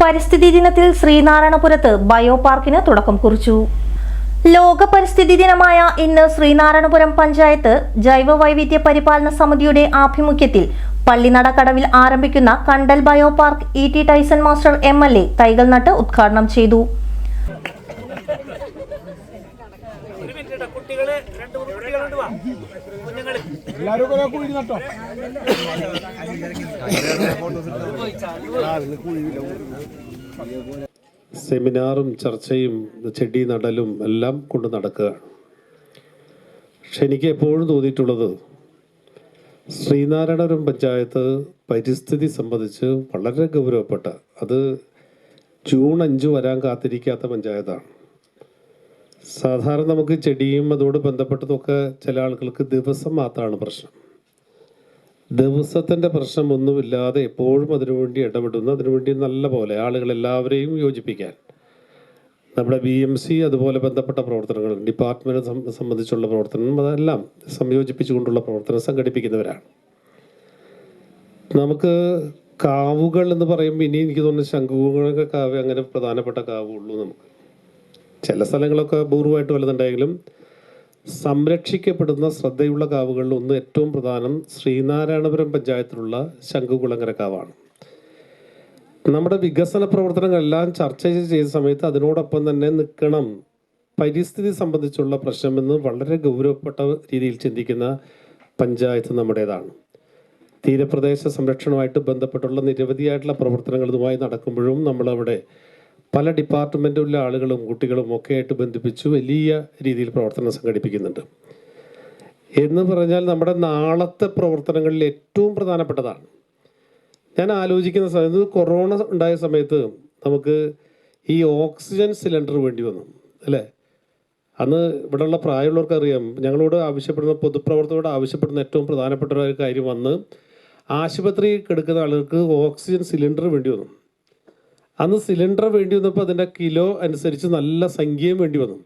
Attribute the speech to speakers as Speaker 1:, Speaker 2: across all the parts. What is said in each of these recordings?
Speaker 1: പരിസ്ഥിതി ദിനത്തിൽ ശ്രീനാരായണപുരത്ത് ബയോ പാർക്കിന് തുടക്കം കുറിച്ചു. ലോക പരിസ്ഥിതി ദിനമായ ഇന്ന് ശ്രീനാരായണപുരം പഞ്ചായത്ത് ജൈവ വൈവിധ്യ പരിപാലന സമിതിയുടെ ആഭിമുഖ്യത്തിൽ പള്ളിനട കടവിൽ ആരംഭിക്കുന്ന കണ്ടൽ bio park E T Taison master M L A തൈകൾ നട്ട് ഉദ്ഘാടനം ചെയ്തു.
Speaker 2: കുട്ടികൾ രണ്ട് മൂന്ന് കുട്ടികളുണ്ട് വാ. കുഞ്ഞുങ്ങൾ.
Speaker 3: എല്ലാരും കൂടി നട്ടോ
Speaker 4: സെമിനാറും ചർച്ചയും ചെടി നടലും എല്ലാം കൊണ്ട് നടക്കുകയാണ് പക്ഷെ എനിക്ക് എപ്പോഴും തോന്നിയിട്ടുള്ളത് ശ്രീനാരായണപുരം പഞ്ചായത്ത് പരിസ്ഥിതി സംബന്ധിച്ച് വളരെ ഗൗരവപ്പെട്ട അത് ജൂൺ അഞ്ച് വരാൻ കാത്തിരിക്കാത്ത പഞ്ചായത്താണ്. സാധാരണ നമുക്ക് ചെടിയും അതോട് ബന്ധപ്പെട്ടതൊക്കെ ചില ആളുകൾക്ക് ദിവസം മാത്രമാണ് പ്രശ്നം. ദിവസത്തിന്റെ പ്രശ്നം ഒന്നുമില്ലാതെ എപ്പോഴും അതിനുവേണ്ടി ഇടപെടുന്നു. അതിനുവേണ്ടി നല്ല പോലെ ആളുകളെല്ലാവരെയും യോജിപ്പിക്കാൻ. നമ്മുടെ ബി എം സി അതുപോലെ ബന്ധപ്പെട്ട പ്രവർത്തനങ്ങൾ ഡിപ്പാർട്ട്മെന്റ് സംബന്ധിച്ചുള്ള പ്രവർത്തനം അതെല്ലാം സംയോജിപ്പിച്ചുകൊണ്ടുള്ള പ്രവർത്തനം സംഘടിപ്പിക്കുന്നവരാണ്. നമുക്ക് കാവുകൾ എന്ന് പറയുമ്പോൾ ഇനി എനിക്ക് തോന്നുന്നു ശംഖുമുഖ കാവ് അങ്ങനെ പ്രധാനപ്പെട്ട കാവുള്ളൂ നമുക്ക്. ചില സ്ഥലങ്ങളൊക്കെ അപൂർവമായിട്ട് വലുതുണ്ടെങ്കിലും സംരക്ഷിക്കപ്പെടുന്ന ശ്രദ്ധയുള്ള കാവുകളിൽ ഒന്ന് ഏറ്റവും പ്രധാനം ശ്രീനാരായണപുരം പഞ്ചായത്തിലുള്ള ശംഖുകുളങ്ങര കാവാണ്. നമ്മുടെ വികസന പ്രവർത്തനങ്ങളെല്ലാം ചർച്ച ചെയ്ത സമയത്ത് അതിനോടൊപ്പം തന്നെ നിൽക്കണം. പരിസ്ഥിതി സംബന്ധിച്ചുള്ള പ്രശ്നമെന്ന് വളരെ ഗൗരവപ്പെട്ട രീതിയിൽ ചിന്തിക്കുന്ന പഞ്ചായത്ത് നമ്മുടേതാണ്. തീരപ്രദേശ സംരക്ഷണവുമായിട്ട് ബന്ധപ്പെട്ടുള്ള നിരവധിയായിട്ടുള്ള പ്രവർത്തനങ്ങൾ ഇതുമായി നടക്കുമ്പോഴും നമ്മളവിടെ പല ഡിപ്പാർട്ട്മെന്റിലെ ആളുകളും കുട്ടികളും ഒക്കെ ആയിട്ട് ബന്ധിപ്പിച്ച് വലിയ രീതിയിൽ പ്രവർത്തനം സംഘടിപ്പിക്കുന്നുണ്ട്. എന്ന് പറഞ്ഞാൽ നമ്മുടെ നാളത്തെ പ്രവർത്തനങ്ങളിൽ ഏറ്റവും പ്രധാനപ്പെട്ടതാണ്. ഞാൻ ആലോചിക്കുന്ന സമയത്ത് കൊറോണ ഉണ്ടായ സമയത്ത് നമുക്ക് ഈ ഓക്സിജൻ സിലിണ്ടർ വേണ്ടി വന്നു അല്ലേ? അന്ന് ഇവിടെയുള്ള പ്രായമുള്ളവർക്ക് അറിയാം ഞങ്ങളോട് ആവശ്യപ്പെടുന്ന പൊതുപ്രവർത്തകരോട് ആവശ്യപ്പെടുന്ന ഏറ്റവും പ്രധാനപ്പെട്ട ഒരു കാര്യം വന്ന് ആശുപത്രി കിടക്കുന്ന ആളുകൾക്ക് ഓക്സിജൻ സിലിണ്ടർ വേണ്ടി വന്നു. അന്ന് സിലിണ്ടർ വേണ്ടി വന്നപ്പോൾ അതിന്റെ കിലോ അനുസരിച്ച് നല്ല സംഖ്യയും വേണ്ടി വന്നു.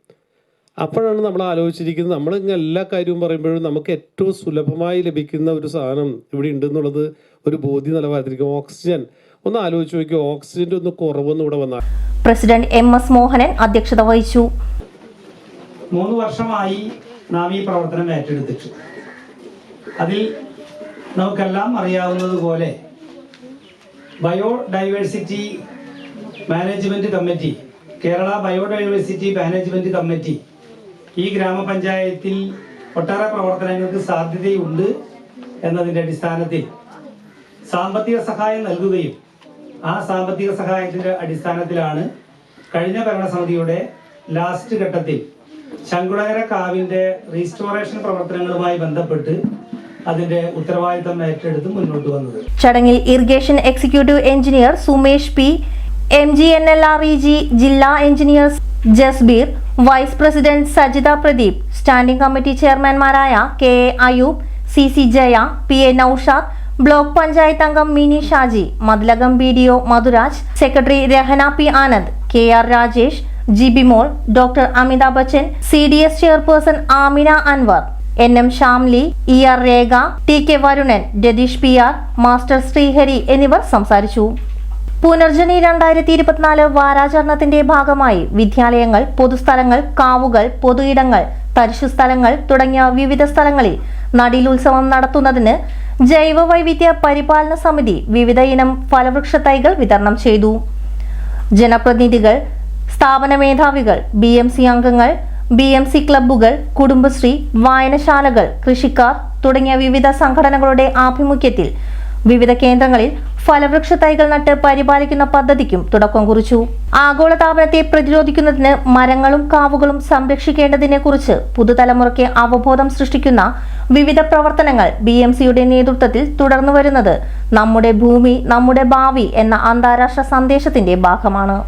Speaker 4: അപ്പോഴാണ് നമ്മൾ ആലോചിച്ചിരിക്കുന്നത് നമ്മൾ ഇങ്ങനെ എല്ലാ കാര്യവും പറയുമ്പോഴും നമുക്ക് ഏറ്റവും സുലഭമായി ലഭിക്കുന്ന ഒരു സാധനം ഇവിടെ ഉണ്ടെന്നുള്ളത് ഒരു ബോധ്യ നിലവാരത്തിലേക്ക് ഓക്സിജൻ. ഒന്ന് ആലോചിച്ച് നോക്കി ഓക്സിജന്റെ ഒന്ന് കുറവൊന്നും ഇവിടെ വന്നാൽ.
Speaker 1: പ്രസിഡന്റ് എം എസ് മോഹനൻ അധ്യക്ഷത വഹിച്ചു.
Speaker 2: മൂന്ന് വർഷമായി നാം ഈ പ്രവർത്തനം ഏറ്റെടുത്തിട്ട്. അതിൽ നമുക്കെല്ലാം അറിയാവുന്നതുപോലെ biodiversity management committee Kerala biodiversity management committee. ഈ ഗ്രാമപഞ്ചായത്തിൽ ഒട്ടേറെ പ്രവർത്തനങ്ങൾക്ക് സാധ്യതയുണ്ട് എന്നതിന്റെ അടിസ്ഥാനത്തിൽ സാമ്പത്തിക സഹായം നൽകുകയും ആ സാമ്പത്തിക സഹായത്തിന്റെ അടിസ്ഥാനത്തിലാണ് കഴിഞ്ഞ ഭരണസമിതിയുടെ ലാസ്റ്റ് ഘട്ടത്തിൽ ശങ്കുളകര കാവിന്റെ റീസ്റ്റോറേഷൻ പ്രവർത്തനങ്ങളുമായി ബന്ധപ്പെട്ട് അതിന്റെ ഉത്തരവാദിത്തം ഏറ്റെടുത്ത് മുന്നോട്ട് വന്നത്.
Speaker 1: ചടങ്ങിൽ irrigation executive engineer Sumesh P M G N L R E G ജില്ലാ engineer Jasbir vice president Sajitha Pradeep standing committee ചെയർമാൻമാരായ K A Ayoob C C Jaya P A Noushad block panchayat അംഗം Mini Shaji Mathilakam B D O Madhuraj secretary Rahana P Anand K R Rajesh G B Mol doctor Amitabh Bachchan C D S chairperson Amina Anwar N M Shamli E R Rekha T K Varunan Ratheesh P R master Sreehari എന്നിവർ സംസാരിച്ചു. പുനർജനി രണ്ടായിരത്തി ഇരുപത്തിനാല് വാരാചരണത്തിന്റെ ഭാഗമായി വിദ്യാലയങ്ങൾ പൊതുസ്ഥലങ്ങൾ കാവുകൾ പൊതുയിടങ്ങൾ തരിശു സ്ഥലങ്ങൾ തുടങ്ങിയ വിവിധ സ്ഥലങ്ങളിൽ നടീലുത്സവം നടത്തുന്നതിന് ജൈവ വൈവിധ്യ പരിപാലന സമിതി വിവിധ ഇനം ഫലവൃക്ഷ തൈകൾ വിതരണം ചെയ്തു. ജനപ്രതിനിധികൾ സ്ഥാപന മേധാവികൾ ബി എം സി അംഗങ്ങൾ ബി എം സി ക്ലബ്ബുകൾ കുടുംബശ്രീ വായനശാലകൾ കൃഷിക്കാർ തുടങ്ങിയ വിവിധ സംഘടനകളുടെ ആഭിമുഖ്യത്തിൽ വിവിധ കേന്ദ്രങ്ങളിൽ ഫലവൃക്ഷ തൈകൾ നട്ട് പരിപാലിക്കുന്ന പദ്ധതിക്കും തുടക്കം കുറിച്ചു. ആഗോളതാപനത്തെ പ്രതിരോധിക്കുന്നതിന് മരങ്ങളും കാവുകളും സംരക്ഷിക്കേണ്ടതിനെ കുറിച്ച് പുതുതലമുറയ്ക്ക് അവബോധം സൃഷ്ടിക്കുന്ന വിവിധ പ്രവർത്തനങ്ങൾ ബി എം സിയുടെ നേതൃത്വത്തിൽ തുടർന്നു വരുന്നത് നമ്മുടെ ഭൂമി നമ്മുടെ ഭാവി എന്ന അന്താരാഷ്ട്ര സന്ദേശത്തിന്റെ ഭാഗമാണ്.